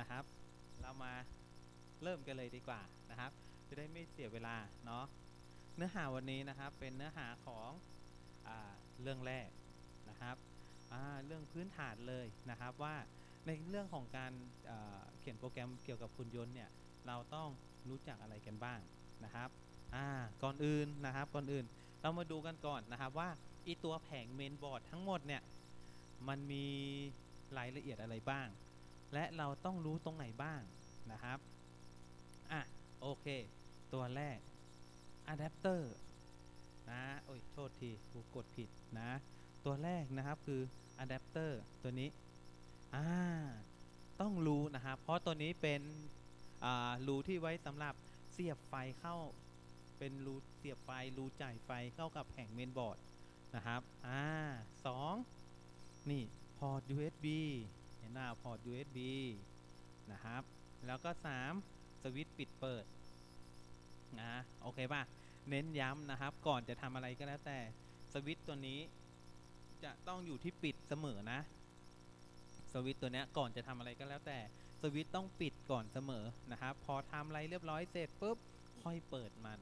นะครับ เรามาเริ่มกันเลยดีกว่านะครับ จะได้ไม่เสียเวลาเนาะเนื้อหาวันนี้นะครับเป็นเนื้อหาของอเรื่องแรกนะครับเรื่องพื้นฐานเลยนะครับว่าในเรื่องของการอ่าเขียนโปรแกรมเกี่ยวกับหุ่นยนต์เนี่ยเราต้องรู้จักอะไรกันบ้างนะครับก่อนอื่นนะครับก่อนอื่นเรามาดูกันก่อนนะครับว่าอีตัวแผงเมนบอร์ดทั้งหมดเนี่ยมันมีรายละเอียดอะไรบ้าง และเราต้องรู้ตรงไหนบ้างนะครับ อะ โอเค ตัวแรกอะแดปเตอร์นะโอ้ยโทษทีกูกดผิดนะ ตัวแรกนะครับคืออะแดปเตอร์ตัวนี้ อ่า ต้องรู้นะครับ เพราะตัวนี้เป็นอ่ารูที่ไว้สำหรับเสียบไฟเข้าเป็นรูเสียบไฟรูจ่ายไฟเข้ากับแผงเมนบอร์ดนะครับ อ่าสองนี่ พอร์ต USB ห็นหน้าพอร์ต USB นะครับ แล้วก็ 3 สวิตช์ปิดเปิดนะโอเคป่ะ เน้นย้ำนะครับ ก่อนจะทำอะไรก็แล้วแต่สวิตช์ตัวนี้จะต้องอยู่ที่ปิดเสมอนะ สวิตช์ตัวนี้ก่อนจะทำอะไรก็แล้วแต่สวิตช์ต้องปิดก่อนเสมอนะครับ พอทำอะไรเรียบร้อยเสร็จปุ๊บค่อยเปิดมัน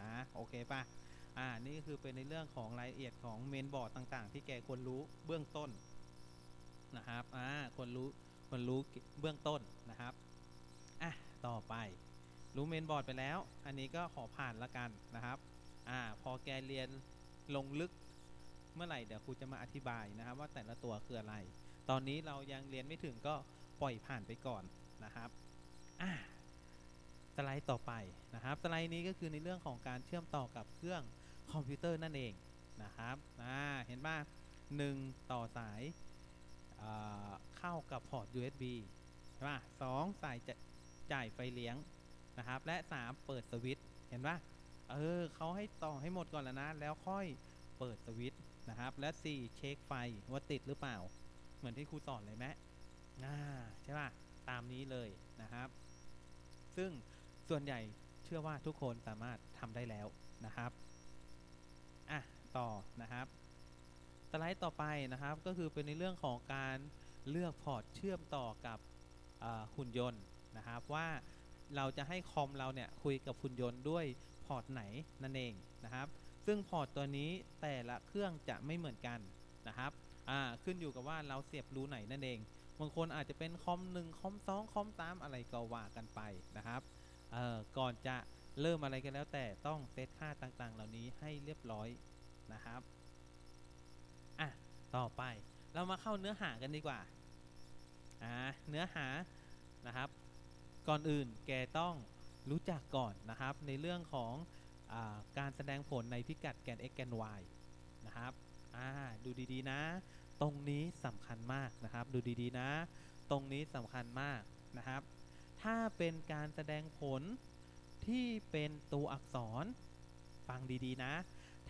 นะโอเคป่ะอ่านี่คือเป็นในเรื่องของรายละเอียดของเมนบอร์ดต่างๆ ที่แกควรรู้เบื้องต้นนะครับอ่า ควรรู้เบื้องต้นนะครับ อะ ต่อไป รู้เมนบอร์ดไปแล้ว อันนี้ก็ขอผ่านละกันนะครับ อ่า พอแกเรียนลงลึกเมื่อไหร่เดี๋ยวครูจะมาอธิบายนะครับ ว่าแต่ละตัวคืออะไร ตอนนี้เรายังเรียนไม่ถึงก็ปล่อยผ่านไปก่อนนะครับ อะสไลด์ต่อไปนะครับ สไลด์นี้ก็คือในเรื่องของการเชื่อมต่อกับเครื่องคอมพิวเตอร์นั่นเองนะครับ อ่า เห็นป่ะหนึ่งต่อสายอ่า เข้ากับพอร์ต USB ใช่ป่ะสองสายจะจ่ายไฟเลี้ยงนะครับ และ 3 เปิดสวิตช์เห็นป่ะเออเขาให้ต่อให้หมดก่อนแล้วนะ แล้วค่อยเปิดสวิตช์นะครับ และ 4 เช็คไฟว่าติดหรือเปล่า เหมือนที่ครูสอนเลยไหมอ่าใช่ป่ะตามนี้เลยนะครับ ซึ่งส่วนใหญ่เชื่อว่าทุกคนสามารถทำได้แล้วนะครับอะต่อนะครับสไลด์ต่อไปนะครับก็คือเป็นในเรื่องของการ เลือกพอร์ตเชื่อมต่อกับหุ่นยนต์นะครับว่าเราจะให้คอมเราเนี่ยคุยกับหุ่นยนต์ด้วยพอร์ตไหนนั่นเองนะครับ ซึ่งพอร์ตตัวนี้แต่ละเครื่องจะไม่เหมือนกันนะครับขึ้นอยู่กับว่าเราเสียบรูไหนนั่นเองบางคนอาจจะเป็นคอม1คอม2คอม3อะไรก็ว่ากันไปนะครับก่อนจะเริ่มอะไรกันแล้วแต่ต้องเซตค่าต่างๆ เหล่านี้ให้เรียบร้อยนะครับ อะ ต่อไป เรามาเข้าเนื้อหากันดีกว่าอ่าเนื้อหานะครับ ก่อนอื่นแกต้องรู้จักก่อนนะครับ ในเรื่องของอาการแสดงผลในพิกัดแกน x แกน y นะครับอ่าดูดีๆนะ ตรงนี้สำคัญมากนะครับ ดูดีๆนะ ตรงนี้สำคัญมากนะครับ ถ้าเป็นการแสดงผลที่เป็นตัวอักษรฟังดีๆนะ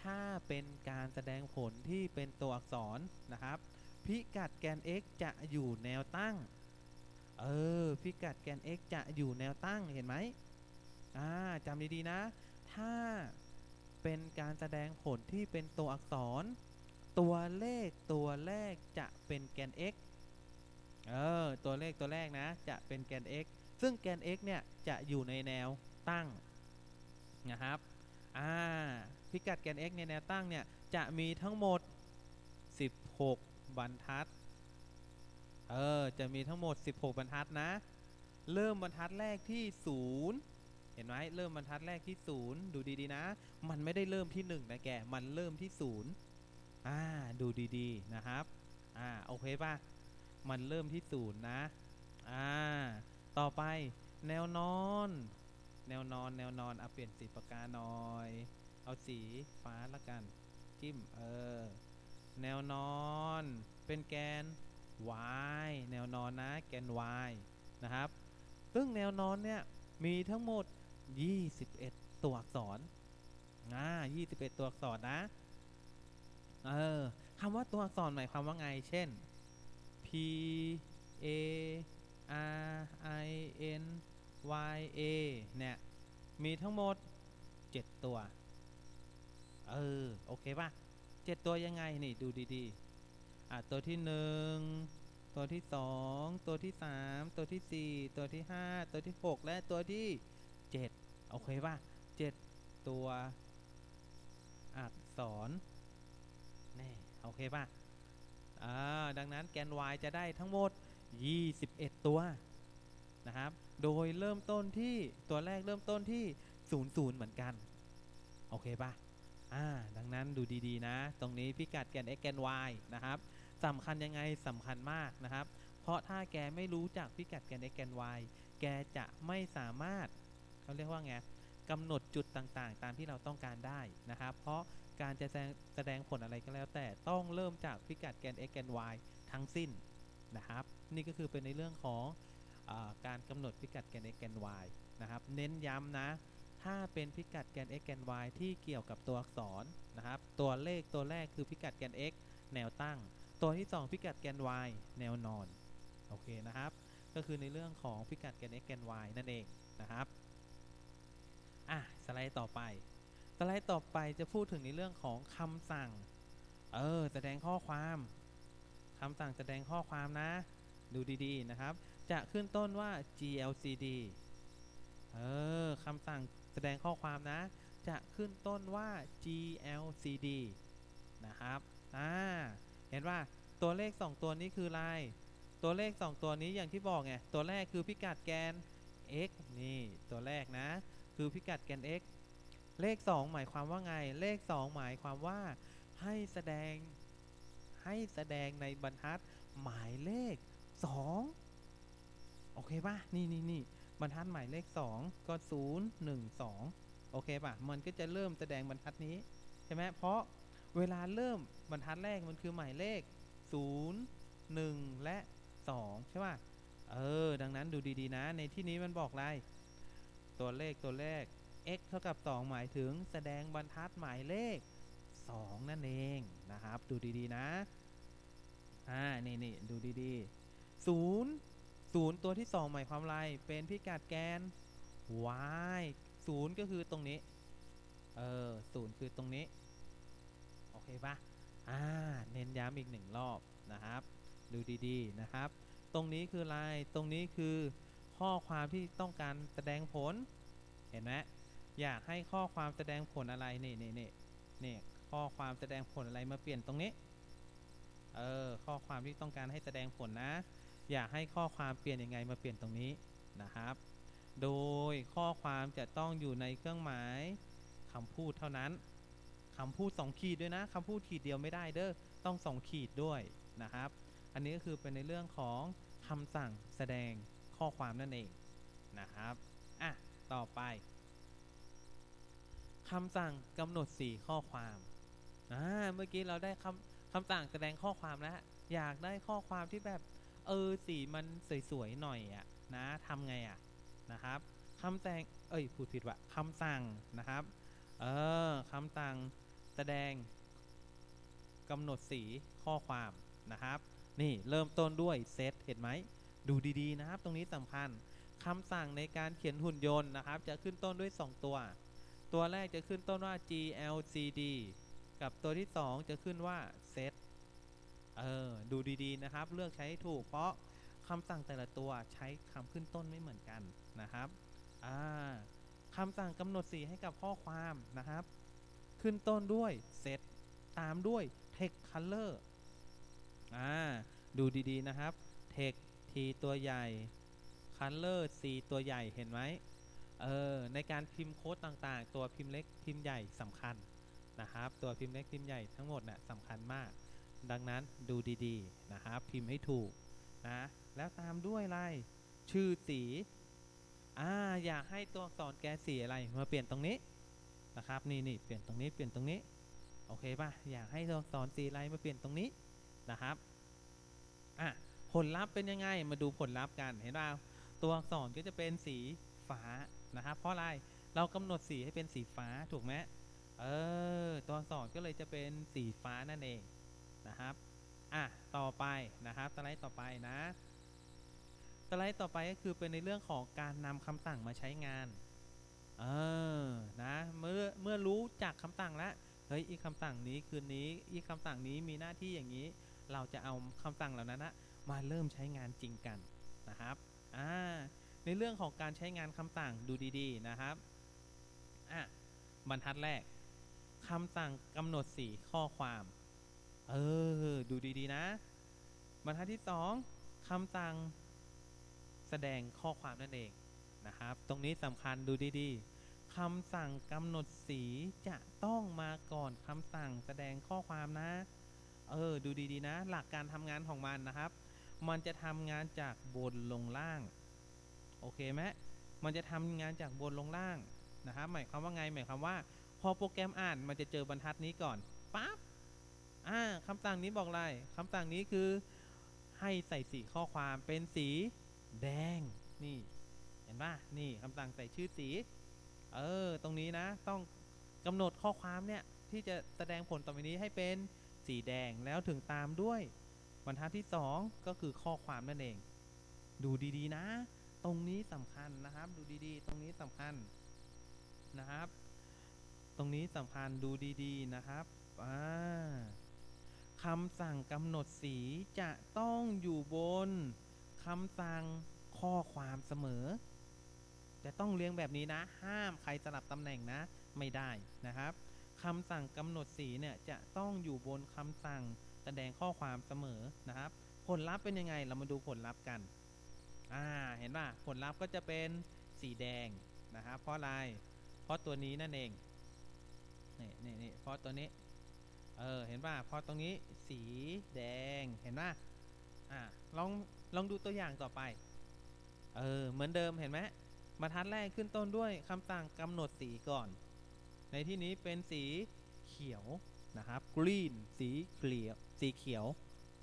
ถ้าเป็นการแสดงผลที่เป็นตัวอักษรนะครับ พิกัดแกน x จะอยู่แนวตั้ง เออ พิกัดแกน x จะอยู่แนวตั้งเห็นไหมอ่าจำดีๆนะ ถ้าเป็นการแสดงผลที่เป็นตัวอักษร ตัวเลขตัวแรกจะเป็นแกน x เออ ตัวเลขตัวแรกนะ จะเป็นแกน x ซึ่งแกน x เนี่ยจะอยู่ในแนวตั้งนะครับ อ่า พิกัดแกน x ในแนวตั้งเนี่ยจะมีทั้งหมด 16 บรรทัด เออ จะมีทั้งหมด 16 บรรทัดนะ เริ่มบรรทัดแรกที่ 0 เห็นไหมเริ่มบรรทัดแรกที่ 0 ดูดีๆนะ มันไม่ได้เริ่มที่ 1 นะแก มันเริ่มที่ 0 อ่า ดูดีๆนะครับ อ่า โอเคป่ะ มันเริ่มที่ 0 นะ อ่า ต่อไปแนวนอน แนวนอน แนวนอนเอาเปลี่ยนสีปากกาหน่อย เอาสีฟ้าละกัน จิ้ม เออ แนวนอน เป็นแกน y แนวนอนนะแกน y นะครับ ซึ่งแนวนอนเนี่ยมีทั้งหมด 21 ตัวอักษรอ่า21 ตัวอักษรนะ เออคำว่าตัวอักษรหมายความว่าไง เช่น P A R I N Y A เนี่ย มีทั้งหมด 7 ตัว เออ โอเคป่ะ 7 ตัวยังไง นี่ ดูดี ๆ อะตัวที่หนึ่งตัวที่สองตัวที่สามตัวที่สี่ตัวที่ห้าตัวที่หกและตัวที่เจ็ดโอเคป่ะเจ็ดตัวอักษรแน่โอเคป่ะอ่าดังนั้นแกน y จะได้ทั้งหมด 21 ตัวนะครับ โดยเริ่มต้นที่ตัวแรกเริ่มต้นที่ 00 เหมือนกัน โอเคป่ะอ่าดังนั้นดูดีๆนะ ตรงนี้พิกัดแกน x แกน y นะครับ สำคัญยังไงสำคัญมากนะครับ เพราะถ้าแกไม่รู้จักพิกัดแกน x แกน y แกจะไม่สามารถเขาเรียกว่าไงกำหนดจุดต่างๆ ตามที่เราต้องการได้นะครับ เพราะการจะแสดงผลอะไรก็แล้ว แต่ต้องเริ่มจากพิกัดแกน x แกน y ทั้งสิ้นนะครับ นี่ก็คือเป็นในเรื่องของอการกำหนดพิกัดแกน x แกน y นะครับ เน้นย้ำนะ ถ้าเป็นพิกัดแกน x แกน y ที่เกี่ยวกับตัวอักษรนะครับ ตัวเลขตัวแรกคือพิกัดแกน x แนวตั้ง ตัวที่ 2 พิกัดแกน y แนวนอน โอเคนะครับ ก็คือในเรื่องของพิกัดแกน x แกน y นั่นเองนะครับ อะ สไลด์ต่อไป สไลด์ต่อไปจะพูดถึงในเรื่องของคำสั่ง เออ แสดงข้อความคำสั่งแสดงข้อความนะ ดูดีๆนะครับ จะขึ้นต้นว่า glcd เออคำสั่งแสดงข้อความนะ จะขึ้นต้นว่า glcd นะครับ อ่า เห็นว่าตัวเลข 2 ตัวนี้คืออะไรตัวเลข 2 ตัวนี้อย่างที่บอกไงตัวแรกคือพิกัดแกน x นี่ตัวแรกนะ คือพิกัดแกน x เลข 2 หมายความว่าไง เลข 2 หมายความว่า ให้แสดงให้แสดงในบรรทัดหมายเลข 2 โอเคป่ะ นี่นี่นี่บรรทัดหมายเลข 2 ก็ 0 1 2 โอเคป่ะ มันก็จะเริ่มแสดงบรรทัดนี้ ใช่ไหมเพราะ เวลาเริ่มบรรทัดแรกมันคือหมายเลข 0 1 และ 2 ใช่ป่ะ เออ ดังนั้นดูดีๆนะ ในที่นี้มันบอกอะไร ตัวเลขตัวแรก x เท่ากับ 2 หมายถึงแสดงบรรทัดหมายเลข 2 นั่นเองนะครับ ดูดีๆนะ อ่า นี่นี่ดูดีๆ 0 0 ตัวที่ 2 หมายความอะไร เป็นพิกัดแกน y 0 ก็คือตรงนี้ เออ 0 คือตรงนี้ โอเคปะอ่าเน้นย้ำอีกหนึ่งรอบนะครับ ดูดีๆนะครับ ตรงนี้คืออะไรตรงนี้คือข้อความที่ต้องการแสดงผล เห็นไหมอยากให้ข้อความแสดงผลอะไรนี่นี่นี่นี่ข้อความแสดงผลอะไรมาเปลี่ยนตรงนี้ เออ ข้อความที่ต้องการให้แสดงผลนะ อยากให้ข้อความเปลี่ยนยังไงมาเปลี่ยนตรงนี้นะครับ โดยข้อความจะต้องอยู่ในเครื่องหมายคำพูดเท่านั้น คำพูด 2 ขีดด้วยนะคำพูดขีดเดียวไม่ได้เด้อต้อง 2 ขีดด้วยนะครับ อันนี้ก็คือเป็นในเรื่องของคำสั่งแสดงข้อความนั่นเองนะครับอะต่อไปคำสั่งกำหนดสีข้อความอ่าเมื่อกี้เราได้คำคำสั่งแสดงข้อความแล้วอยากได้ข้อความที่แบบเออสีมันสวยๆหน่อยอะนะทำไงอะนะครับคำแสดงเอ้ยพูดผิดว่ะคำสั่งนะครับ เออคำสั่งแสดงกำหนดสีข้อความนะครับ นี่เริ่มต้นด้วยเซตเห็นไหม ดูดีๆนะครับ ตรงนี้สำคัญคำสั่งในการเขียนหุ่นยนต์นะครับ จะขึ้นต้นด้วย 2 ตัว ตัวแรกจะขึ้นต้นว่า glcd กับตัวที่ 2 จะขึ้นว่า set เออ ดูดีๆนะครับ เลือกใช้ถูก เพราะคำสั่งแต่ละตัวใช้คำขึ้นต้นไม่เหมือนกันนะครับ อ่า คำสั่งกำหนดสีให้กับข้อความนะครับ ขึ้นต้นด้วย set ตามด้วย text color อ่าดูดีๆนะครับ text t ตัวใหญ่ color c ตัวใหญ่เห็นไหมเออในการพิมพ์โค้ดต่างๆ ตัวพิมพ์เล็กพิมพ์ใหญ่สำคัญนะครับ ตัวพิมพ์เล็กพิมพ์ใหญ่ทั้งหมดนะ่ะสำคัญมาก ดังนั้นดูดีๆนะครับ พิมพ์ให้ถูกนะแล้วตามด้วยอะไรชื่อสี อ่าอยากให้ตัวอักษรแกสีอะไรมาเปลี่ยนตรงนี้นะครับนี่นี่เปลี่ยนตรงนี้เปลี่ยนตรงนี้โอเคป่ะอยากให้ตัวอักษรสีอะไรมาเปลี่ยนตรงนี้นะครับอะผลลัพธ์เป็นยังไงมาดูผลลัพธ์กันเห็นป่าตัวอักษรก็จะเป็นสีฟ้านะครับ เพราะอะไรเรากำหนดสีให้เป็นสีฟ้าถูกไหมเออตัวอักษรก็เลยจะเป็นสีฟ้านั่นเองนะครับอะต่อไปนะครับสไลด์ต่อไปนะ สไลด์ต่อไปก็คือเป็นในเรื่องของการนำคำสั่งมาใช้งานเออนะเมื่อเมื่อรู้จักคำสั่งแล้วเฮ้ยอีกคำสั่งนี้คืนนี้อีกคำสั่งนี้มีหน้าที่อย่างนี้ เราจะเอาคำสั่งเหล่านั้นนะมาเริ่มใช้งานจริงกันนะครับอ่าในเรื่องของการใช้งานคำสั่งดูดีๆนะครับอะบรรทัดแรกคำสั่งกำหนดสีข้อความ เออ ดูดีๆนะ บรรทัดที่สองคำสั่ง แสดงข้อความนั่นเองนะครับ ตรงนี้สำคัญดูดีๆคำสั่งกำหนดสีจะต้องมาก่อนคำสั่งแสดงข้อความนะ เออ ดูดีๆนะ หลักการทำงานของมันนะครับ มันจะทำงานจากบนลงล่าง โอเคไหมมันจะทำงานจากบนลงล่างนะครับ หมายความว่าไง หมายความว่า พอโปรแกรมอ่านมันจะเจอบรรทัดนี้ก่อนปั๊บอ่าคำสั่งนี้บอกอะไรคำสั่งนี้คือให้ใส่สีข้อความเป็นสี แดงนี่ เห็นป่ะนี่คำสั่งใส่ชื่อสี เออ ตรงนี้นะ ต้องกำหนดข้อความเนี่ย ที่จะแสดงผลต่อไปนี้ให้เป็นสีแดงแล้วถึงตามด้วยบรรทัดที่ 2 ก็คือข้อความนั่นเอง ดูดีๆนะ ตรงนี้สำคัญนะครับ ดูดีๆ ตรงนี้สำคัญนะครับ ตรงนี้สำคัญดูดีๆนะครับอ่าคำสั่งกำหนดสีจะต้องอยู่บน คำสั่งข้อความเสมอ จะต้องเรียงแบบนี้นะ ห้ามใครสลับตำแหน่งนะไม่ได้นะครับคำสั่งกำหนดสีเนี่ยจะต้องอยู่บนคำสั่งแสดงข้อความเสมอนะครับ ผลลัพธ์เป็นยังไงเรามาดูผลลัพธ์กันอ่าเห็นป่ะผลลัพธ์ก็จะเป็นสีแดงนะครับเพราะอะไรเพราะตัวนี้นั่นเองนี่นี่นี่เพราะตัวนี้เออเห็นป่ะเพราะตรงนี้สีแดงเห็นป่ะอ่าลอง ลองดูตัวอย่างต่อไป เออ เหมือนเดิมเห็นไหมบรรทัดแรกขึ้นต้นด้วยคำสั่งกำหนดสีก่อน ในที่นี้เป็นสีเขียวนะครับ green สีเขียว สีเขียว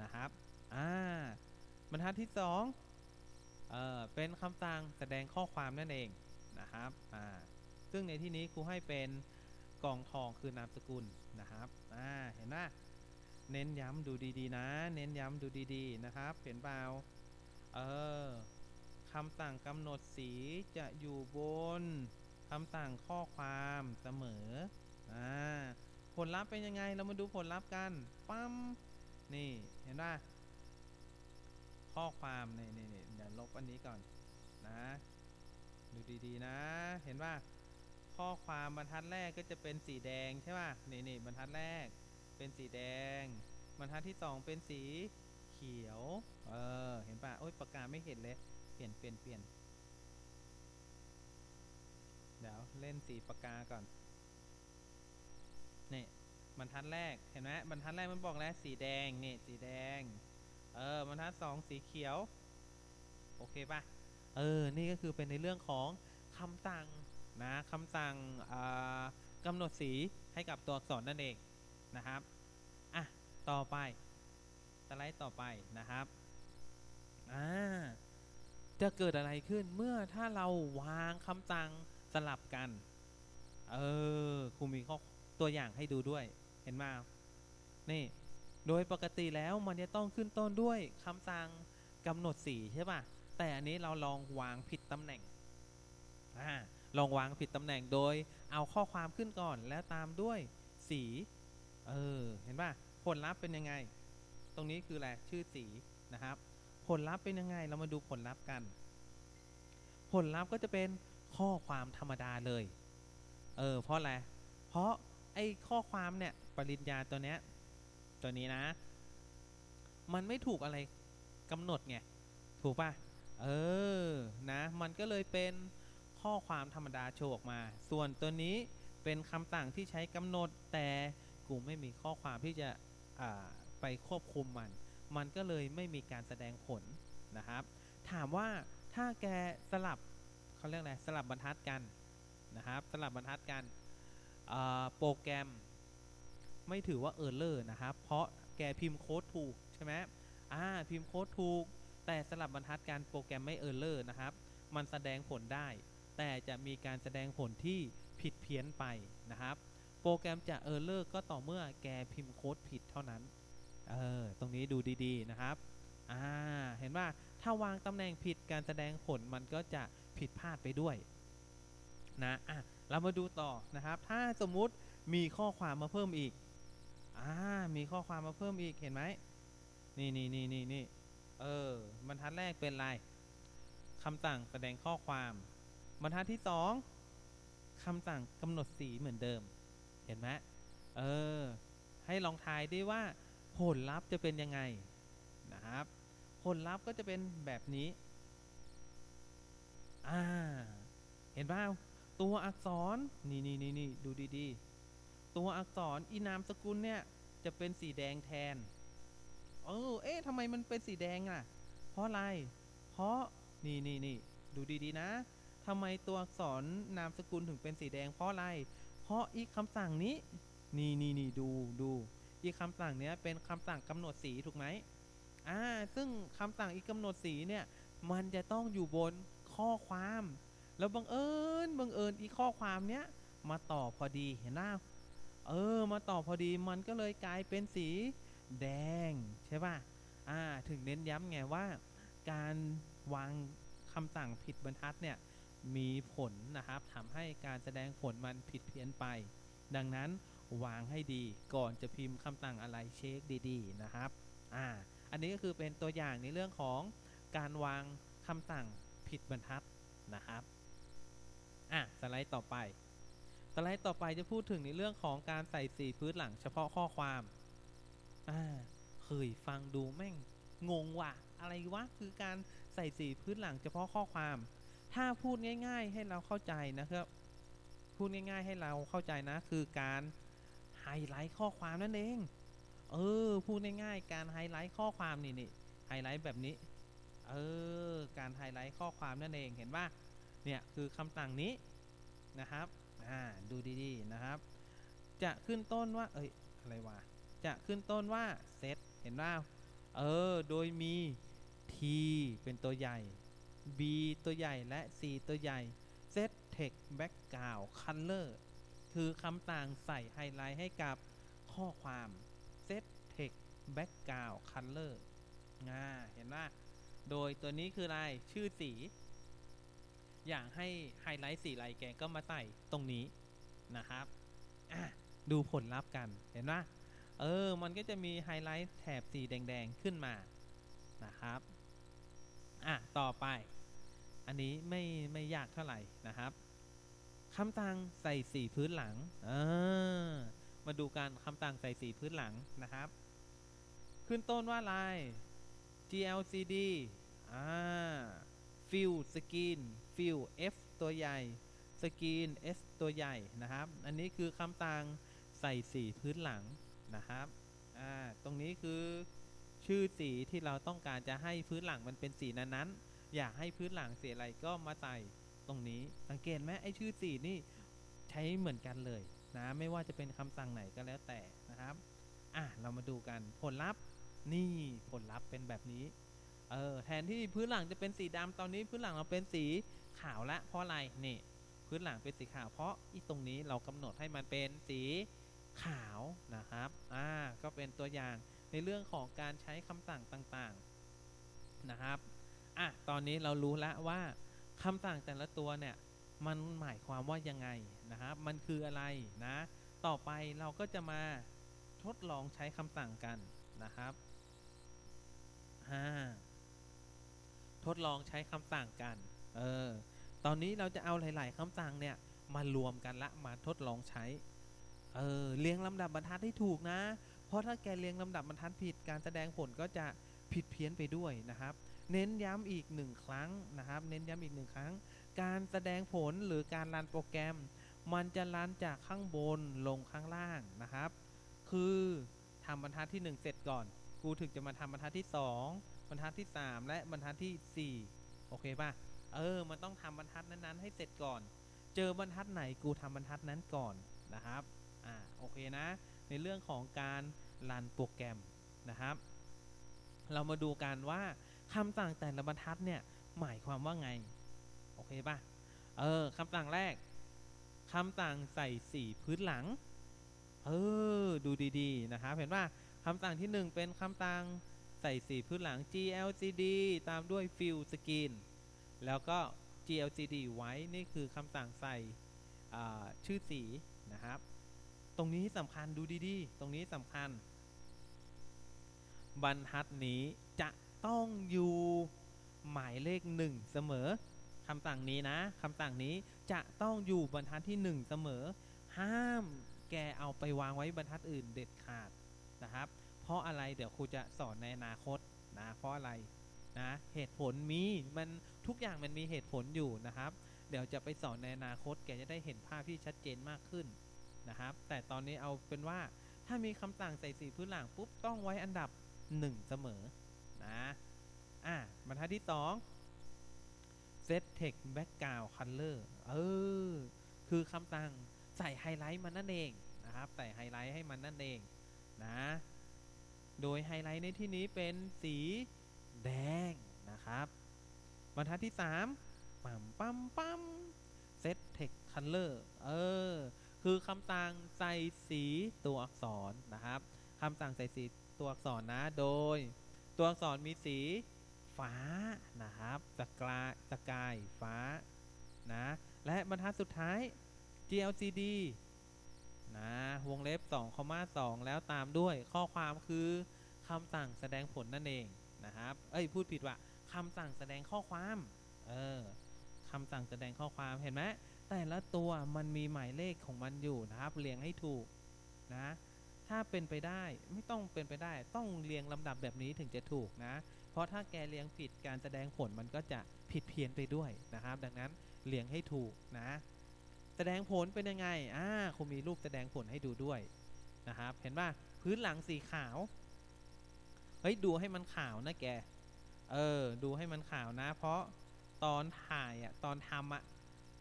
นะครับ อ่า บรรทัดที่สองเอ่อ เป็นคำสั่งแสดงข้อความนั่นเองนะครับ อ่า ซึ่งในที่นี้ครูให้เป็นกล่องทองคือนามสกุลนะครับ อ่า เห็นไหมเน้นย้ำดูดีๆนะ เน้นย้ำดูดีๆนะครับ เห็นเปล่า เออคำสั่งกำหนดสีจะอยู่บนคำสั่งข้อความเสมออ่าผลลัพธ์เป็นยังไงเรามาดูผลลัพธ์กันปั๊มนี่เห็นป่ะข้อความนี่นี่นี่เดี๋ยวลบอันนี้ก่อนนะดูดีๆนะ เห็นป่ะข้อความบรรทัดแรกก็จะเป็นสีแดงใช่ป่ะนี่นี่บรรทัดแรกเป็นสีแดง บรรทัดที่สองเป็นสีเขียว เออ เห็นป่ะโอ๊ยปากกาไม่เห็นเลย เปลี่ยนเปลี่ยนเปลี่ยนเดี๋ยวเล่นสีปากกาก่อน นี่บรรทัดแรก เห็นไหมบรรทัดแรกมันบอกแล้วสีแดง นี่ สีแดง เออบรรทัดสองสีเขียว โอเคป่ะ เออ นี่ก็คือเป็นในเรื่องของคำสั่งนะคำสั่งอ่ากำหนดสีให้กับตัวอักษรนั่นเองนะครับ อะ ต่อไปสไลด์ต่อไปนะครับ อ่าจะเกิดอะไรขึ้นเมื่อถ้าเราวางคำสั่งสลับกัน เออครูมีข้อตัวอย่างให้ดูด้วย เห็นไหมนี่ โดยปกติแล้วมันจะต้องขึ้นต้นด้วยคำสั่งกำหนดสีใช่ป่ะ แต่อันนี้เราลองวางผิดตำแหน่งอ่าลองวางผิดตำแหน่งโดยเอาข้อความขึ้นก่อนแล้วตามด้วยสี เออ เห็นป่ะ ผลลัพธ์เป็นยังไง ตรงนี้คืออะไร ชื่อสีนะครับ ผลลัพธ์เป็นยังไง เรามาดูผลลัพธ์กัน ผลลัพธ์ก็จะเป็นข้อความธรรมดาเลย เออ เพราะอะไร เพราะไอ้ข้อความเนี่ย ปริญญาตัวเนี้ย ตัวนี้นะ มันไม่ถูกอะไรกำหนดไง ถูกป่ะ เออ นะ มันก็เลยเป็นข้อความธรรมดาโชว์ออกมา ส่วนตัวนี้เป็นคำสั่งที่ใช้กำหนดแต่กูไม่มีข้อความที่จะไปควบคุมมัน มันก็เลยไม่มีการแสดงผลนะครับ ถามว่าถ้าแกสลับเขาเรียกอะไรสลับบรรทัดกันนะครับ สลับบรรทัดกันโปรแกรมไม่ถือว่าเออร์เลอร์นะครับ เพราะแกพิมพ์โค้ดถูกใช่ไหมอ่าพิมพ์โค้ดถูก แต่สลับบรรทัดการโปรแกรมไม่เออร์เลอร์นะครับ มันแสดงผลได้ แต่จะมีการแสดงผลที่ผิดเพี้ยนไปนะครับ โปรแกรมจะเออร์เลอร์ก็ต่อเมื่อแกพิมพ์โค้ดผิดเท่านั้น เออตรงนี้ดูดีๆนะครับอ่าเห็นว่าถ้าวางตำแหน่งผิดการแสดงผลมันก็จะผิดพลาดไปด้วยนะอะเรามาดูต่อนะครับ ถ้าสมมุติมีข้อความมาเพิ่มอีกอ่ามีข้อความมาเพิ่มอีกเห็นไหมนี่นี่นี่นี่นี่เออบรรทัดแรกเป็นอะไรคำสั่งแสดงข้อความบรรทัดที่สองคำสั่งกำหนดสีเหมือนเดิม เห็นไหมเออ ให้ลองทายด้วยว่า ผลลัพธ์จะเป็นยังไงนะครับ ผลลัพธ์ก็จะเป็นแบบนี้อ่าเห็นเปล่าตัวอักษรนี่นี่นี่นี่ดูดีๆ ตัวอักษรอีนามสกุลเนี่ยจะเป็นสีแดงแทนเออเอ๊ะทำไมมันเป็นสีแดงอะ เพราะอะไร เพราะนี่นี่นี่ดูดีๆนะทำไมตัวอักษรนามสกุลถึงเป็นสีแดงเพราะอะไร เพราะอีกคำสั่งนี้ นี่นี่นี่ดูดู อีกคำสั่งเนี้ยเป็นคำสั่งกำหนดสีถูกไหมอ่าซึ่งคำสั่งอีกกำหนดสีเนี่ยมันจะต้องอยู่บนข้อความ แล้วบังเอิญบังเอิญอีกข้อความเนี้ยมาต่อพอดีเห็นหน้าเออมาต่อพอดีมันก็เลยกลายเป็นสีแดงใช่ป่ะอ่าถึงเน้นย้ำไงว่า การวางคำสั่งผิดบรรทัดเนี่ยมีผลนะครับทำให้การแสดงผลมันผิดเพี้ยนไป ดังนั้น วางให้ดีก่อนจะพิมพ์คำสั่งอะไรเช็คดีๆนะครับอ่าอันนี้ก็คือเป็นตัวอย่างในเรื่องของการวางคำสั่งผิดบรรทัดนะครับอะสไลด์ต่อไป สไลด์ต่อไปจะพูดถึงในเรื่องของการใส่สีพื้นหลังเฉพาะข้อความอ่าเคยฟังดูแม่งงงว่ะอะไรวะคือการใส่สีพื้นหลังเฉพาะข้อความ ถ้าพูดง่าย ๆ ให้เราเข้าใจนะครับ พูดง่าย ๆ ให้เราเข้าใจนะคือการ ไฮไลท์ข้อความนั่นเอง เออ พูดง่ายๆ การไฮไลท์ข้อความนี่นี่ไฮไลท์แบบนี้ เออ การไฮไลท์ข้อความนั่นเอง เห็นป่ะเนี่ยคือคำสั่งนี้นะครับ อ่า ดูดีๆนะครับ จะขึ้นต้นว่า เอ้ย อะไรวะ จะขึ้นต้นว่าเซตเห็นว่าเออ โดยมี t เป็นตัวใหญ่ b ตัวใหญ่และ c ตัวใหญ่ set text background color คือคำต่างใส่ไฮไลท์ให้กับข้อความ set text background color อ่าเห็นว่าโดยตัวนี้คืออะไรชื่อสี อยากให้ไฮไลท์สีอะไรแกก็มาใส่ตรงนี้นะครับอะดูผลลัพธ์กันเห็นไหมเออ มันก็จะมีไฮไลท์แถบสีแดง ๆ ขึ้นมานะครับ อะ ต่อไป อันนี้ไม่ไม่ยากเท่าไหร่นะครับ คำสั่งใส่สีพื้นหลังมาดูกันคำสั่งใส่สีพื้นหลังนะครับ ขึ้นต้นว่าอะไร GLCD อ่า fill screen fill F ตัวใหญ่ screen S ตัวใหญ่นะครับ อันนี้คือคำสั่งใส่สีพื้นหลังนะครับอ่าตรงนี้คือชื่อสีที่เราต้องการจะให้พื้นหลังมันเป็นสีนั้นๆ อยากให้พื้นหลังสีอะไรก็มาใส่ ตรงนี้ สังเกตไหมไอ้ชื่อสีนี่ใช้เหมือนกันเลยนะไม่ว่าจะเป็นคำสั่งไหนก็แล้วแต่นะครับอะเรามาดูกันผลลัพธ์นี่ผลลัพธ์เป็นแบบนี้เออแทนที่พื้นหลังจะเป็นสีดำตอนนี้พื้นหลังเราเป็นสีขาวละเพราะอะไรนี่พื้นหลังเป็นสีขาวเพราะอีตรงนี้เรากำหนดให้มันเป็นสีขาวนะครับอ่าก็เป็นตัวอย่างในเรื่องของการใช้คำสั่งต่างๆนะครับอะตอนนี้เรารู้แล้วว่า คำสั่งแต่ละตัวเนี่ยมันหมายความว่ายังไงนะครับ มันคืออะไรนะ ต่อไปเราก็จะมาทดลองใช้คำสั่งกันนะครับอ่าทดลองใช้คำสั่งกัน เออ ตอนนี้เราจะเอาหลาย ๆคำสั่งเนี่ยมารวมกันละมาทดลองใช้ เออ เรียงลำดับบรรทัดให้ถูกนะ เพราะถ้าแกเรียงลำดับบรรทัดผิดการแสดงผลก็จะผิดเพี้ยนไปด้วยนะครับ เน้นย้ำอีกหนึ่งครั้งนะครับ เน้นย้ำอีกหนึ่งครั้ง การแสดงผลหรือการรันโปรแกรม มันจะรันจากข้างบนลงข้างล่างนะครับ คือทำบรรทัดที่ 1 เสร็จก่อน กูถึงจะมาทำบรรทัดที่ 2 บรรทัดที่ 3 และบรรทัดที่ 4 โอเคป่ะ เออ มันต้องทำบรรทัดนั้นๆ ให้เสร็จก่อน เจอบรรทัดไหนกูทำบรรทัดนั้นก่อนนะครับ อ่า โอเคนะ ในเรื่องของการรันโปรแกรมนะครับ เรามาดูกันว่า คำสั่งแต่ละบรรทัดเนี่ยหมายความว่าไง โอเคป่ะเออคำสั่งแรกคำสั่งใส่สีพื้นหลัง เออ ดูดีๆ นะครับ เห็นป่ะคำสั่งที่ 1 เป็นคำสั่งใส่สีพื้นหลัง GLCD ตามด้วย fill screen แล้วก็ GLCD ไว้ นี่คือคำสั่งใส่ชื่อสีนะครับ ตรงนี้สำคัญดูดีๆ ตรงนี้สำคัญ บรรทัดนี้จะ ต้องอยู่หมายเลขหนึ่งเสมอคำสั่งนี้นะคำสั่งนี้จะต้องอยู่บรรทัดที่หนึ่งเสมอ ห้ามแกเอาไปวางไว้บรรทัดอื่นเด็ดขาดนะครับ เพราะอะไรเดี๋ยวครูจะสอนในอนาคตนะเพราะอะไรนะเหตุผลมีมันทุกอย่างมันมีเหตุผลอยู่นะครับ เดี๋ยวจะไปสอนในอนาคตแกจะได้เห็นภาพที่ชัดเจนมากขึ้นนะครับ แต่ตอนนี้เอาเป็นว่าถ้ามีคำสั่งใส่สีพื้นหลังปุ๊บต้องไว้อันดับ 1 เสมอ นะอะบรรทัดที่ 2 set text background color เออ คือคำสั่งใส่ไฮไลท์มันนั่นเองนะครับ ใส่ไฮไลท์ให้มันนั่นเองนะ โดยไฮไลท์ในที่นี้เป็นสีแดงนะครับ บรรทัดที่ 3ปั๊มปั๊มปั๊ม set text color เออ คือคำสั่งใส่สีตัวอักษรนะครับคำสั่งใส่สีตัวอักษรนะ โดย ตัวอักษรมีสีฟ้านะครับสกาสกายฟ้านะและบรรทัดสุดท้าย GLCD นะวงเล็บ2คอมา2แล้วตามด้วยข้อความคือคำสั่งแสดงผลนั่นเองนะครับ เอ้ยพูดผิดว่าคำสั่งแสดงข้อความ เออคำสั่งแสดงข้อความเห็นไหมแต่ละตัวมันมีหมายเลขของมันอยู่นะครับ เรียงให้ถูกนะ ถ้าเป็นไปได้ไม่ต้องเป็นไปได้ ต้องเรียงลำดับแบบนี้ถึงจะถูกนะ เพราะถ้าแกเรียงผิดการแสดงผลมันก็จะผิดเพี้ยนไปด้วยนะครับ ดังนั้นเรียงให้ถูกนะ แสดงผลเป็นยังไงอ่าครูมีรูปแสดงผลให้ดูด้วยนะครับ เห็นป่ะพื้นหลังสีขาวเฮ้ยดูให้มันขาวนะแก เออ ดูให้มันขาวนะ เพราะตอนถ่ายอะ ตอนทำอะ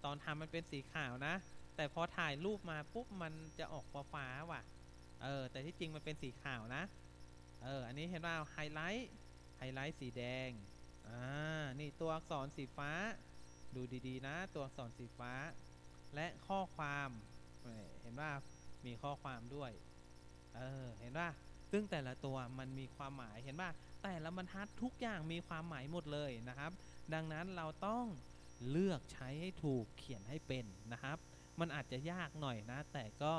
ตอนทำมันเป็นสีขาวนะ แต่พอถ่ายรูปมาปุ๊บมันจะออกฟ้าๆว่ะ เออ แต่ที่จริงมันเป็นสีขาวนะ เออ อันนี้เห็นว่าไฮไลท์ ไฮไลท์สีแดง อ่า นี่ตัวอักษรสีฟ้า ดูดีๆนะ ตัวอักษรสีฟ้า และข้อความ เห็นว่ามีข้อความด้วย เออ เห็นว่าซึ่งแต่ละตัวมันมีความหมาย เห็นว่าแต่ละบรรทัดทุกอย่างมีความหมายหมดเลยนะครับ ดังนั้นเราต้องเลือกใช้ให้ถูกเขียนให้เป็นนะครับ มันอาจจะยากหน่อยนะ แต่ก็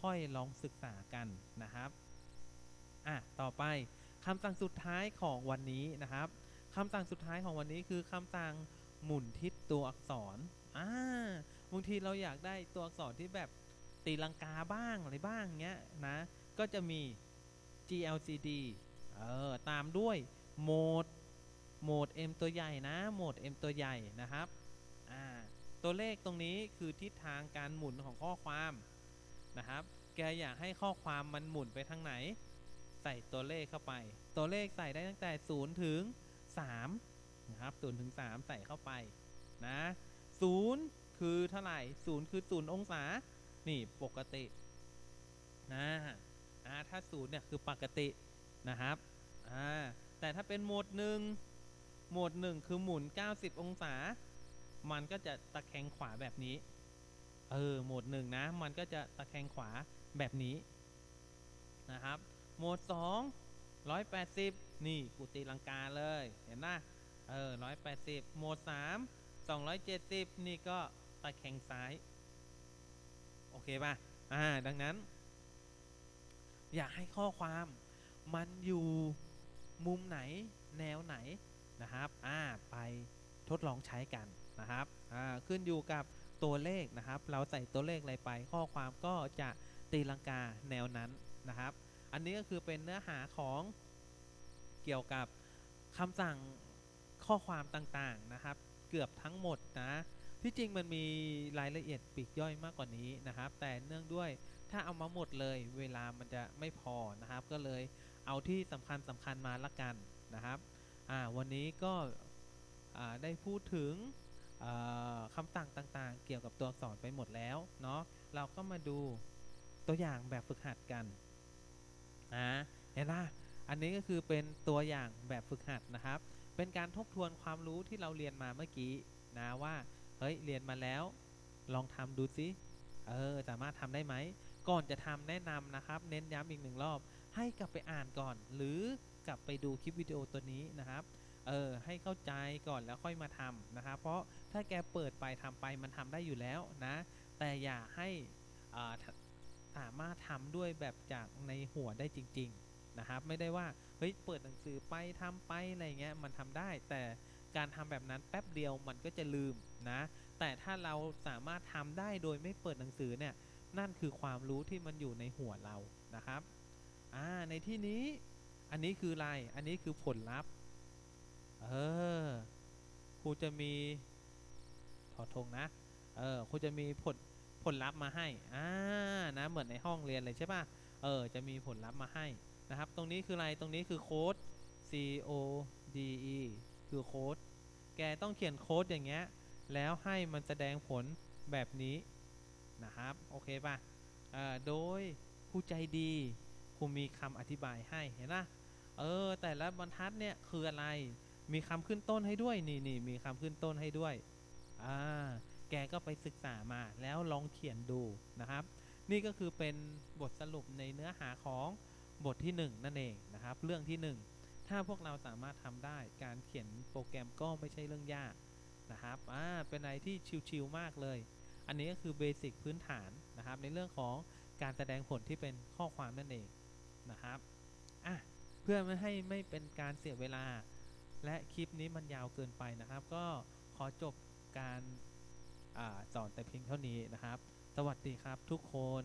ค่อยๆ ลองศึกษากันนะครับอะต่อไปคำสั่งสุดท้ายของวันนี้นะครับคำสั่งสุดท้ายของวันนี้คือคำสั่งหมุนทิศตัวอักษรอ่าบางทีเราอยากได้ตัวอักษรที่แบบตีลังกาบ้างอะไรบ้างเงี้ยนะก็จะมี GLCD เออตามด้วยโหมดโหมด M ตัวใหญ่นะโหมด M ตัวใหญ่นะครับอ่าตัวเลขตรงนี้คือทิศทางการหมุนของข้อความ นะครับ แกอยากให้ข้อความมันหมุนไปทางไหน ใส่ตัวเลขเข้าไป ตัวเลขใส่ได้ตั้งแต่ 0 ถึง 3 นะครับ0ถึง 3 ใส่เข้าไปนะ0คือเท่าไหร่ 0 คือ 0 องศา นี่ปกตินะอ่าถ้า 0 เนี่ย คือปกตินะครับอ่าแต่ถ้าเป็นโหมดหนึ่งโหมดหนึ่งคือหมุน 90 องศา มันก็จะตะแคงขวาแบบนี้ เออโหมดหนึ่งนะมันก็จะตะแคงขวาแบบนี้นะครับ โหมด2 180นี่กูตีลังกาเลยเห็นนะเออ180โหมด3 270นี่ก็ตะแคงซ้าย โอเคป่ะอ่าดังนั้น อยากให้ข้อความมันอยู่มุมไหนแนวไหนนะครับ อ่า ไปทดลองใช้กันนะครับ อ่า ขึ้นอยู่กับ ตัวเลขนะครับ เราใส่ตัวเลขอะไรไป ข้อความก็จะตีลังกาแนวนั้นนะครับ อันนี้ก็คือเป็นเนื้อหาของเกี่ยวกับคำสั่งข้อความต่างๆนะครับ เกือบทั้งหมดนะ ที่จริงมันมีรายละเอียดปีกย่อยมากกว่านี้นะครับ แต่เนื่องด้วยถ้าเอามาหมดเลยเวลามันจะไม่พอนะครับ ก็เลยเอาที่สำคัญสำคัญมาละกันนะครับวันนี้ก็ได้พูดถึง คำสั่งต่างๆ เกี่ยวกับตัวอักษรไปหมดแล้วเนาะเราก็มาดูตัวอย่างแบบฝึกหัดกันนะเห็นไหมอันนี้ก็คือเป็นตัวอย่างแบบฝึกหัดนะครับ เป็นการทบทวนความรู้ที่เราเรียนมาเมื่อกี้นะว่าเฮ้ยเรียนมาแล้ว ลองทำดูสิเออสามารถทำได้ไหมก่อนจะทำแนะนำนะครับ เน้นย้ำอีกหนึ่งรอบ ให้กลับไปอ่านก่อน หรือกลับไปดูคลิปวิดีโอตัวนี้นะครับ เออให้เข้าใจก่อนแล้วค่อยมาทำนะครับเพราะถ้าแกเปิดไปทำไปมันทำได้อยู่แล้วนะ แต่อย่าให้สามารถทำด้วยแบบจากในหัวได้จริง ๆ นะครับ ไม่ได้ว่าเฮ้ยเปิดหนังสือไปทำไปอะไรเงี้ยมันทำได้ แต่การทำแบบนั้นแป๊บเดียวมันก็จะลืมนะ แต่ถ้าเราสามารถทำได้โดยไม่เปิดหนังสือเนี่ยนั่นคือความรู้ที่มันอยู่ในหัวเรานะครับอ่าในที่นี้อันนี้คืออะไรอันนี้คือผลลัพธ์ เออครูจะมีถอดธงนะ เออครูจะมีผลผลลัพธ์มาให้อ่านะเหมือนในห้องเรียนเลยใช่ป่ะ เออ จะมีผลลัพธ์มาให้นะครับ ตรงนี้คืออะไร ตรงนี้คือโค้ด C O D E คือโค้ด แกต้องเขียนโค้ดอย่างเงี้ย แล้วให้มันแสดงผลแบบนี้นะครับ โอเคป่ะ เออโดยผู้ใจดีครูมีคำอธิบายให้ เห็นปะเออ แต่ละบรรทัดเนี่ยคืออะไร มีคำขึ้นต้นให้ด้วยนี่นี่มีคำขึ้นต้นให้ด้วยอ่าแกก็ไปศึกษามาแล้วลองเขียนดูนะครับ นี่ก็คือเป็นบทสรุปในเนื้อหาของบทที่ 1 นั่นเองนะครับ เรื่องที่ 1 ถ้าพวกเราสามารถทำได้การเขียนโปรแกรมก็ไม่ใช่เรื่องยากนะครับอ่าเป็นอะไรที่ชิวๆมากเลย อันนี้ก็คือเบสิกพื้นฐานนะครับ ในเรื่องของการแสดงผลที่เป็นข้อความนั่นเองนะครับอะเพื่อไม่ให้ไม่เป็นการเสียเวลา และคลิปนี้มันยาวเกินไปนะครับ ก็ขอจบการอสอนแต่เพียงเท่านี้นะครับ สวัสดีครับทุกคน